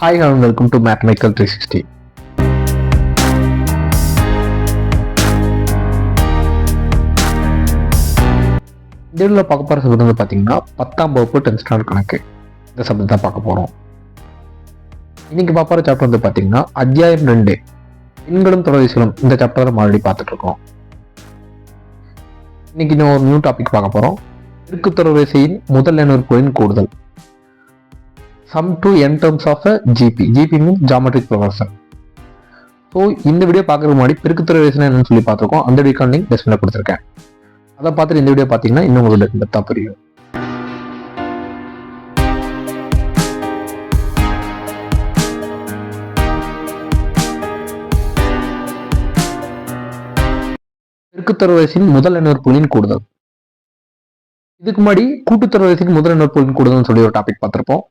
Hi hello welcome to mathematical three sixty இந்த பார்க்க போகிற சப்ஜெக்ட் வந்து பார்த்தீங்கன்னா பத்தாம் வகுப்பு டென்த் ஸ்டாண்டர்ட் கணக்கு. இந்த சப்ஜெக்ட் தான் பார்க்க போகிறோம் இன்னைக்கு பார்க்குற சாப்டர் வந்து பார்த்தீங்கன்னா அத்தியாயம் ரெண்டு பெண்களும் தொடர்ச்சிகளும் இந்த சாப்டர் நம்ம ஆல்ரெடி பார்த்துட்டு இருக்கோம். இன்னைக்கு இன்னும் ஒரு நியூ டாபிக் பார்க்க போகிறோம் இருக்கு தொடர்வரிசையின் முதல் எண்ணுறுப்புகளின் கூடுதல். Sum to n terms of GP GP means geometric progression so இந்த வீடியோ பார்க்குறதுக்கு முன்னாடி பெருக்குத்துறை ரேசன் என்னன்னு சொல்லி பார்த்துருக்கோம். அந்த வீக்கான லிங்க் டெஸ்கிரிப்ஷனில் கொடுத்துருக்கேன். அதை பார்த்துட்டு இந்த வீடியோ பார்த்தீங்கன்னா இன்னும் உங்களுக்கு டெப்த்தாக புரியும். பெருக்குத்தொடர் வரிசையின் முதல் எண்ணுறுப்புகளின் கூடுதல். இதுக்கு முன்னாடி கூட்டுத்தொடர் வரிசையின் முதல் எண்ணுறுப்புகளின் கூடுதல்னு சொல்லி ஒரு டாபிக் பார்த்துருப்போம்.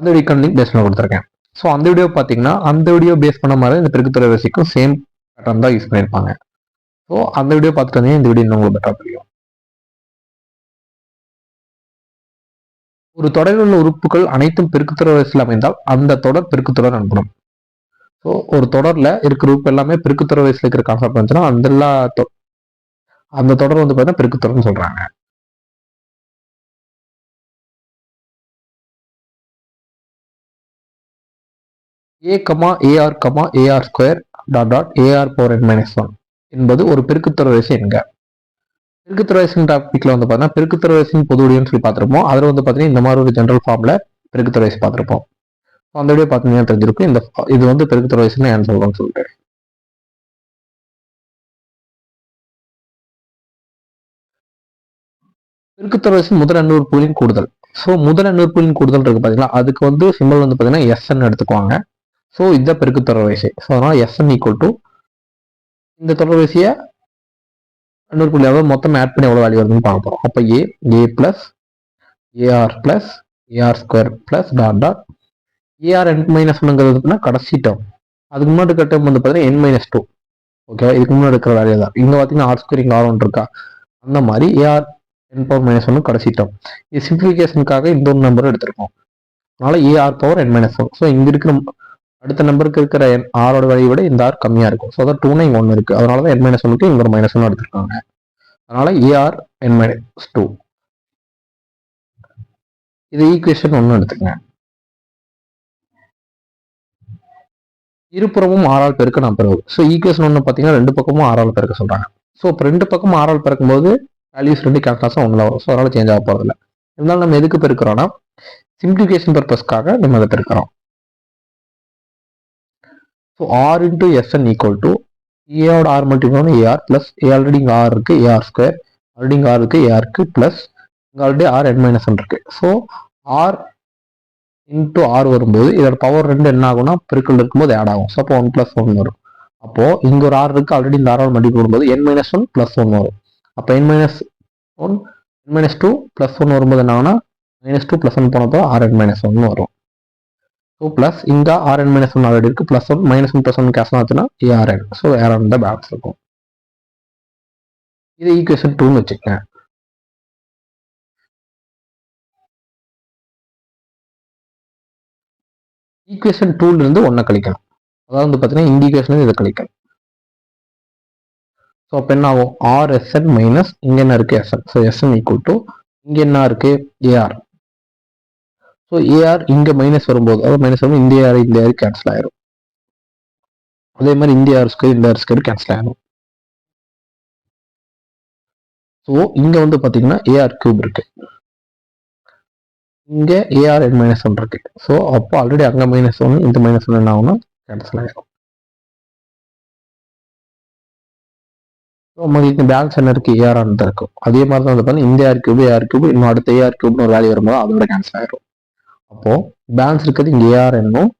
அந்த வீடியோ லிங்க் டெஸ்கிரிப்ஷனில் கொடுத்துருக்கேன். ஸோ அந்த வீடியோ பார்த்தீங்கன்னா அந்த வீடியோ பேஸ் பண்ண மாதிரி இந்த பெருக்கு வரிசைக்கும் சேம் பேட்டர்ன் தான் யூஸ் பண்ணியிருப்பாங்க. ஸோ அந்த வீடியோ பார்த்துட்டு வந்தீங்கன்னா இந்த வீடியோ இன்னும் உங்களுக்கு பெட்டராக புரியும். ஒரு தொடரில் உள்ள உறுப்புகள் அனைத்தும் பெருக்கு தொலைவரிசையில் அமைந்தால் அந்த தொடர் பெருக்குத்தொடர் எனப்படும் ஸோ ஒரு தொடரில் இருக்கிற உறுப்பு எல்லாமே பெருக்கு தொலைவரிசையில் இருக்கிற கான்செப்ட் வந்துச்சுன்னா அந்த எல்லா தொ- அந்த தொடர் வந்து பார்த்தீங்கன்னா பெருக்குத்தொடர்னு சொல்கிறாங்க a comma a r comma a r square dot dot a r power n minus one என்பது ஒரு பெருக்குத்துறை வரிசை என்க. பெருக்குத்தொடர் வரிசை டாபிக்ல வந்து பார்த்தீங்கன்னா பெருக்குத்துறை வரிசையின் பொது வடிவம்னு சொல்லி பார்த்துருப்போம் அதில் வந்து பார்த்தீங்கன்னா இந்த மாதிரி ஒரு ஜென்ரல் ஃபார்மில் பெருக்குத்துறை பார்த்துருப்போம் அந்த வீடியோ பார்த்தீங்கன்னா தெரிஞ்சிருக்கும். இந்த இது வந்து பெருக்குத்தொடர் ஏன் சொல்லுவோம்னு சொல்லிட்டு. பெருக்குத்துறை முதல் முதல் எண்ணூறுப்புகளின் கூடுதல். ஸோ முதல் எண்ணூறுப்புகளின் கூடுதல் இருக்கு பார்த்தீங்களா அதுக்கு வந்து சிம்பிள் வந்து பார்த்தீங்கன்னா எஸ்என் எடுத்துக்குவாங்க. ஸோ இதுதான் பெருக்கு தொடர்வரிசை ஸோ அதனால் எஸ்என் ஈக்குவல் டு இந்த தொடர்வரிசையை இன்னொரு புள்ளி அதாவது மொத்தம் ஆட் பண்ணி எவ்வளோ வேல்யூ வருதுன்னு பார்க்க போகிறோம் அப்போ a a plus a r plus a r square plus dot dot a r n minus ஒன்னுங்கிறது பார்த்தீங்கன்னா கடைசி டேர்ம் அதுக்கு முன்னாடி இருக்க டேர்ம் வந்து பார்த்தீங்கன்னா என் மைனஸ் டூ ஓகேவா இதுக்கு முன்னாடி இருக்கிற வேல்யூ தான். இங்கே பார்த்தீங்கன்னா ஆர் ஸ்கொயர் இங்கே ஆர் ஒன் இருக்கா? அந்த மாதிரி ஏஆர் என் பவர் மைனஸ் ஒன்று கடைசி டேர்ம் இது சிம்பிளிஃபிகேஷனுக்காக இந்த ஒரு நம்பர் எடுத்திருக்கோம். அதனால a r power n minus one so இங்கே இருக்கிற அடுத்த நம்பருக்கு இருக்கிற என் ஆரோட வழியை விட இந்த ஆர் கம்மியாக இருக்கும். ஸோ அதான் டூனா இங்கே ஒன்று இருக்குது அதனால தான் என் மைனஸ் ஒன்றுக்கு இங்கே ஒரு மைனஸ் ஒன்று எடுத்திருக்காங்க. அதனால a r n minus two இது ஈக்குவேஷன் ஒன்று எடுத்துக்கங்க. இருபுறமும் ஆறால் பெருக்க நான் பெறுவது ஸோ ஈக்குவேஷன் ஒன்று பார்த்தீங்கன்னா ரெண்டு பக்கமும் ஆறால் பெருக்க சொல்கிறாங்க ஸோ இப்போ ரெண்டு பக்கமும் ஆறால் பெருக்கும்போது வேல்யூஸ் ரெண்டு கேல்குலேஷன் ஒன்றில் வரும். ஸோ அதனால் சேஞ்ச் ஆக போகிறதில்ல இருந்தாலும் நம்ம எதுக்கு பெருக்கிறோம்னா சிம்பிளிஃபிகேஷன் பர்பஸ்க்காக நம்ம அதை பெருக்கிறோம். So r into s n equal to ஏவோட r multiple a r plus a already இங்கே ஆர் இருக்கு ஏஆர் ஸ்கொயர் ஆல்ரெடி இங்கே ஆர் இருக்கு ஏஆர் இருக்கு ப்ளஸ் இங்கே already r n minus one இருக்குது ஸோ ஆர் இன்ட்டு ஆர் வரும்போது இதோட பவர் ரெண்டு என்ன ஆகும்னா பெருக்கல் இருக்கும்போது ஆட் ஆகும். ஸோ அப்போ ஒன் ப்ளஸ் ஒன் வரும். அப்போது இங்கே ஒரு ஆர் இருக்குது ஆல்ரெடி இந்த ஆரோட மல்டிபிள் வரும்போது n minus one plus one வரும். அப்போ n minus one n minus two plus one வரும்போது என்ன ஆகுனா மைனஸ் டூ ப்ளஸ் ஒன் போனப்போ ஆர் என் மைனஸ் ஒன் வரும். ஸோ ப்ளஸ் இங்கே r n minus one already இருக்கு. Plus one minus one plus one case ஆச்சுன்னா a r n so a r n தான் balance இருக்கும். இது ஈக்குவேஷன் டூன்னு வச்சுக்கேன் ஈக்குவேஷன் டூல இருந்து ஒன்றை கழிக்கணும். அதாவது வந்து பார்த்தீங்கன்னா இந்த இதை கழிக்கணும். ஸோ அப்போ என்ன ஆகும்? ஆர் எஸ்என் மைனஸ் இங்கே என்ன இருக்கு? S n so s n equal to இங்கே என்ன இருக்கு? A r so a r இங்கே மைனஸ் வரும்போது அதாவது மைனஸ் வரும்போது இந்த ஏஆர் இந்த ஏஆர் கேன்சல் ஆயிரும் அதே மாதிரி இந்த ஆர் ஸ்கொயர் இந்த ஆர் ஸ்கொயர் கேன்சல் ஆயிரும் ஸோ இங்கே வந்து பார்த்தீங்கன்னா ஏஆர் கியூப் இருக்கு இங்கே a r n minus one இருக்கு ஸோ அப்போ ஆல்ரெடி அங்கே மைனஸ் ஒன் இந்த மைனஸ் ஒன் என்ன ஆகும்னா கேன்சல் ஆயிரும் ஸோ உங்களுக்கு பேலன்ஸ் என்ன இருக்கு ஏஆர் தான் இருக்கும் அதே மாதிரி தான் வந்து பார்த்தீங்கன்னா இந்த ஏஆர் கியூப் ஏஆர் கியூப் இன்னும் அடுத்த ஏஆர் கியூப்னு ஒரு வேல்யூ வரும்போது அதோட கேன்சல் ஆயிரும் அப்போ பேலன்ஸ் இருக்கிறது இங்கே ஏஆர்என்னும்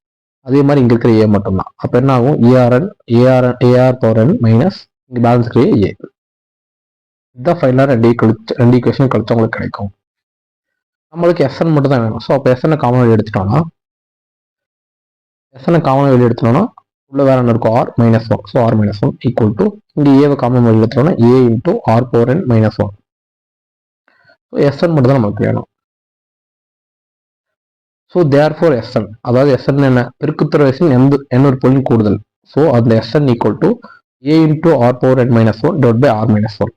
அதே மாதிரி இங்கே இருக்கிற ஏ மட்டும்தான். அப்போ என்ன ஆகும்? A r n a r a r power n minus இங்கே பேலன்ஸ் இருக்கிற ஏ இதுதான் ஃபைனலாக ரெண்டு கழிச்சு ரெண்டு ஈக்குவேஷன் கழிச்சு உங்களுக்கு கிடைக்கும். நம்மளுக்கு எஸ்என் மட்டும் தான் வேணும். ஸோ அப்போ எஸ்என்னை காமன் வெளியே எடுத்துட்டோம்னா எஸ்என்னை காமன் வெளியே எடுத்துட்டோம்னா உள்ள வேற என்ன இருக்கும். R minus one so r minus one equal to இங்கே ஏவை காமன் வெளியே எடுத்துட்டோம்னா a into r power n minus one so s n மட்டும் தான் நமக்கு வேணும். ஸோ தேர் ஃபோர் எஸ்என் அதாவது எஸ்என் என்ன? பெருக்குத்துற வயசில் எந்த எண்ணூறு புள்ளி கூடுதல். ஸோ அந்த s n equal to a into r power n minus one divide by r minus one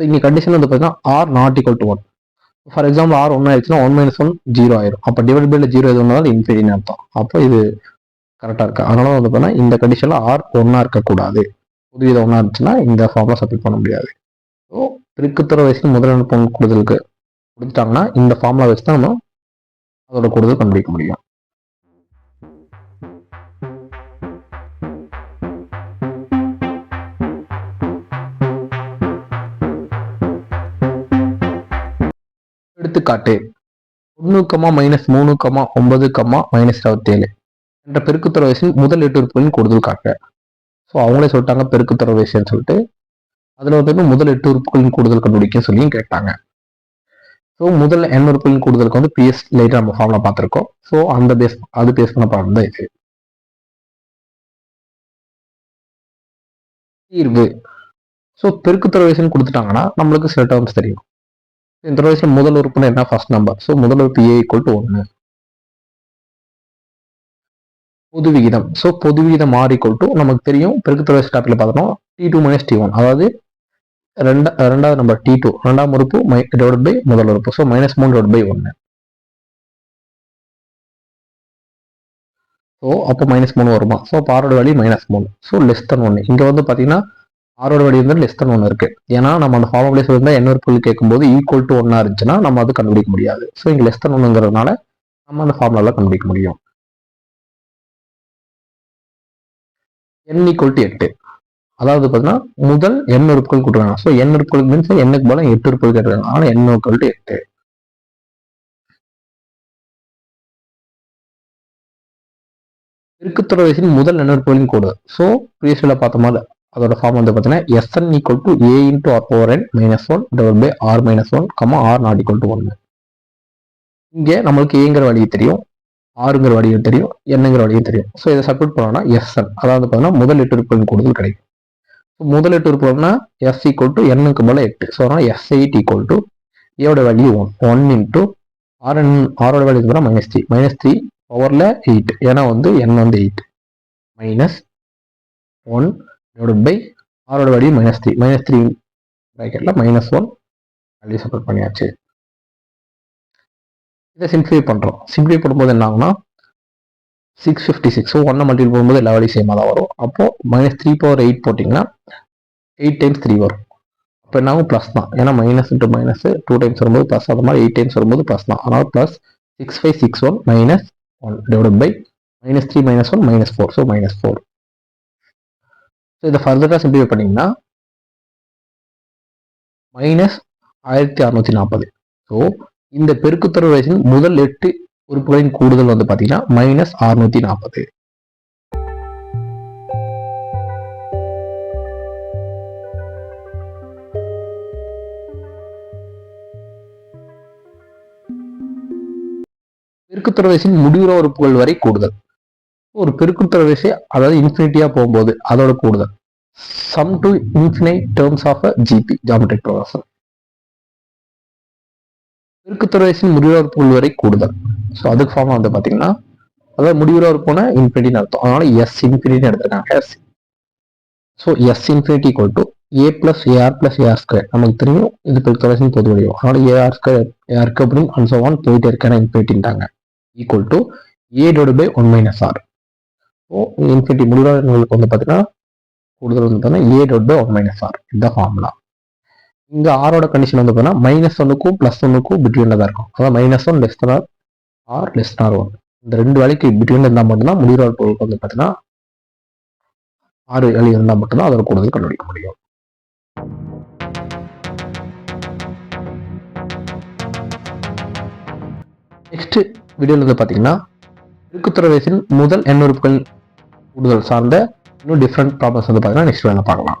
so இங்கே கண்டிஷன் வந்து பார்த்தீங்கன்னா r not equal to one for example r one ஆயிடுச்சுன்னா ஒன் மைனஸ் ஒன் ஜீரோ ஆயிரும். அப்போ divide பைல zero எது ஒன்றாலும் இன்ஃபினிட்னு அர்த்தம். அப்போ இது கரெக்டாக இருக்கு? அதனால வந்து பார்த்தீங்கன்னா இந்த கண்டிஷனில் ஆர் ஒன்றா இருக்கக்கூடாது புது வித ஒன்றா இருந்துச்சுன்னா இந்த ஃபார்முலா சப்மிட் பண்ண முடியாது. ஸோ பெருக்குத்துற வயசுக்கு முதல் அனுப்பம் கூடுதலுக்கு கொடுத்துட்டாங்கன்னா இந்த ஃபார்முலா வச்சு தான் நம்ம அதோட கூடுதல் கண்டுபிடிக்க முடியும். எடுத்துக்காட்டு ஒன்று கமா மைனஸ் மூணு கமா ஒன்பது கமா மைனஸ் இருபத்தேழு என்ற பெருக்குத்தர வயசின் முதல் எட்டு உறுப்புகளின் கூடுதல் காட்ட. ஸோ அவங்களே சொல்லிட்டாங்க பெருக்குத்தர வயசுன்னு சொல்லிட்டு அதில் வந்து முதல் எட்டு உறுப்புகளின் கூடுதல் கண்டுபிடிக்க சொல்லியும் கேட்டாங்க. ஸோ முதல் எண் உறுப்புகளின் கூடுதலுக்கு வந்து பிஎஸ் லைட்டாக நம்ம ஃபார்மில் பார்த்துருக்கோம். ஸோ அந்த பேஸ் அது பேஸ் பண்ண ப்ராப்ளம் தான் இது. தீர்வு. ஸோ பெருக்கு வயசுன்னு கொடுத்துட்டாங்கன்னா நம்மளுக்கு சில டேர்ம்ஸ் தெரியும். இந்த வயசுல முதல் உறுப்புனா என்ன? ஃபர்ஸ்ட் நம்பர் ஸோ முதல் உறுப்பு ஏ ஈக்குவல் டு ஒன்று பொது விகிதம். ஸோ பொது விகிதம் ஆர் ஈக்குவல் டு நமக்கு தெரியும். பெருக்கு வயசு டாப்பில் பார்த்தோம் t two minus t one அதாவது ரெண்டா ரெண்டாவது நம்பர் டி டூ ரெண்டாம் உறுப்பு மை டிவைட் பை முதல் உறுப்பு. ஸோ மைனஸ் மூணு டிவைட் பை ஒன்று ஸோ அப்போ மைனஸ் மூணு வருமா? ஸோ பாரோட வழி மைனஸ் மூணு. ஸோ லெஸ் தன் ஒன்று இங்கே வந்து பார்த்தீங்கன்னா ஆரோட வழி வந்து லெஸ் தன் ஒன்று இருக்குது ஏன்னா நம்ம அந்த ஃபார்ம் பிளேஸ் இருந்தால் என்ன பொருள் கேட்கும்போது ஈக்குவல் டு ஒன்னா இருந்துச்சுன்னா நம்ம அது கண்டுபிடிக்க முடியாது. ஸோ இங்கே லெஸ் தன் ஒன்றுங்கிறதுனால நம்ம அந்த ஃபார்முலாவில் கண்டுபிடிக்க முடியும். என் ஈக்குவல் டு எட்டு. அதாவது பார்த்தீங்கன்னா முதல் எண் உறுப்புகள் கொடுக்குறாங்க. ஸோ எண் உறுப்புகள் மீன்ஸ் எண்ணுக்கு போல எட்டு உறுப்புகள் கேட்டுருக்காங்க. ஆனால் எண் உறுப்புகள் எட்டு. இருக்குத்துறை வயசின் முதல் எண் உறுப்புகளின் கூடு. ஸோ ப்ரீவியஸ்ல பார்த்த மாதிரி அதோட ஃபார்ம் வந்து பார்த்தீங்கன்னா s n equal to a into r over n minus one double by r minus one comma r not equal to ஒன்று இங்கே நம்மளுக்கு ஏங்கிற வழி தெரியும் ஆறுங்கிற வழியும் தெரியும் என்னங்கிற வழியும் தெரியும். ஸோ இதை சப்மிட் பண்ணோம்னா எஸ்என் அதாவது பார்த்தீங்கன்னா முதல் எட்டு உறுப்புகளின் கூடுதல் கிடைக்கும். ஸோ முதல் எஃப் ஈக்குவல் டு என்னுக்கு மேலே எட்டு. ஸோ அதனால் எஃப் எயிட் ஈக்குவல் டு ஏவோட value one one into r n ஆரோட value minus three minus three பவரில் எயிட் ஏன்னா வந்து என் வந்து eight minus one divide by ஆரோட value minus three minus three ப்ராக்கெட்டில் மைனஸ் ஒன் வேல்யூ சப்போர்ட் பண்ணியாச்சு. இதை சிம்பிளை பண்ணுறோம் சிம்பிளை பண்ணும்போது என்ன ஆகுனா சிக்ஸ் ஃபிஃப்டி சிக்ஸ் ஸோ ஒன்றை மல்டிபிள் போகும்போது எல்லா வேலையும் சேமாக தான் வரும். அப்போது மைனஸ் த்ரீ பவர் எயிட் போட்டிங்கன்னா எயிட் டைம்ஸ் த்ரீ வரும். அப்போ என்ன ஆகும்? ப்ளஸ் தான். ஏன்னா minus into minus two times வரும்போது ப்ளஸ் அது மாதிரி எயிட் டைம்ஸ் வரும்போது ப்ளஸ் தான். அதனால் plus six five six one minus one divide by minus three minus one minus four so minus four so இதை ஃபர்தராக சிம்பிளை பண்ணிங்கன்னா மைனஸ் ஆயிரத்தி அறநூற்றி நாற்பது. ஸோ இந்த பெருக்குத்தொடர் வயசின் முதல் எட்டு உறுப்புகளின் கூடுதல் வந்து பார்த்தீங்கன்னா மைனஸ் அறுநூத்தி நாற்பது பெருக்குத்தொடர் வயசின் முடிவுற உறுப்புகள் வரை கூடுதல். ஒரு பெருக்குத்தொடர் வயசு அதாவது இன்ஃபினிட்டியா போகும்போது அதோட கூடுதல். Sum to infinite terms of GP geometric progression பெருக்குத்தொடர் வயசின் முடிவுற உறுப்புகள் வரை கூடுதல். ஸோ அதுக்கு ஃபார்ம் வந்து பார்த்தீங்கன்னா அதாவது முடிவுற உறுப்புனா இன்ஃபினிட்டின்னு அர்த்தம். அதனால எஸ் இன்ஃபினிட்டி எடுத்திருக்காங்க. S so s infinity equal to a plus a r plus a r square நமக்கு தெரியும் இது பெருக்குத்தொடர்ச்சின் பொது வடிவம். அதனால ஏஆர் ஸ்கொயர் ஏஆருக்கு அப்படின்னு அன்சோ ஒன் போயிட்டே இருக்கான இன்ஃபினிட்டின்ட்டாங்க equal to a dot by one minus r so infinity முடிவுறவங்களுக்கு வந்து பார்த்தீங்கன்னா கூடுதல் வந்து பார்த்தீங்கன்னா a dot by one minus r இந்த ஃபார்முலா இங்க ஆரோட கண்டிஷன் வந்து பார்த்தீங்கன்னா மைனஸ் ஒன்னுக்கும் பிளஸ் ஒன்னுக்கும் பிட்வீன்ல தான் இருக்கும். அதாவது minus one less r r less r one இந்த ரெண்டு வேலைக்கு பிட்வீன்ல இருந்தால் மட்டும்தான் முடிவுற பொருளுக்கு வந்து பார்த்தீங்கன்னா ஆறு வேலை இருந்தால் மட்டும்தான் அதோட கூடுதல் கண்டுபிடிக்க முடியும். நெக்ஸ்ட் வீடியோவில் வந்து பார்த்தீங்கன்னா இருக்குத்துறை வயசின் முதல் எண்ணுறுப்புகள் கூடுதல் சார்ந்த இன்னும் டிஃப்ரெண்ட் ப்ராப்ளம்ஸ் வந்து பார்த்தீங்கன்னா நெக்ஸ்ட் வேலை பார்க்கலாம்.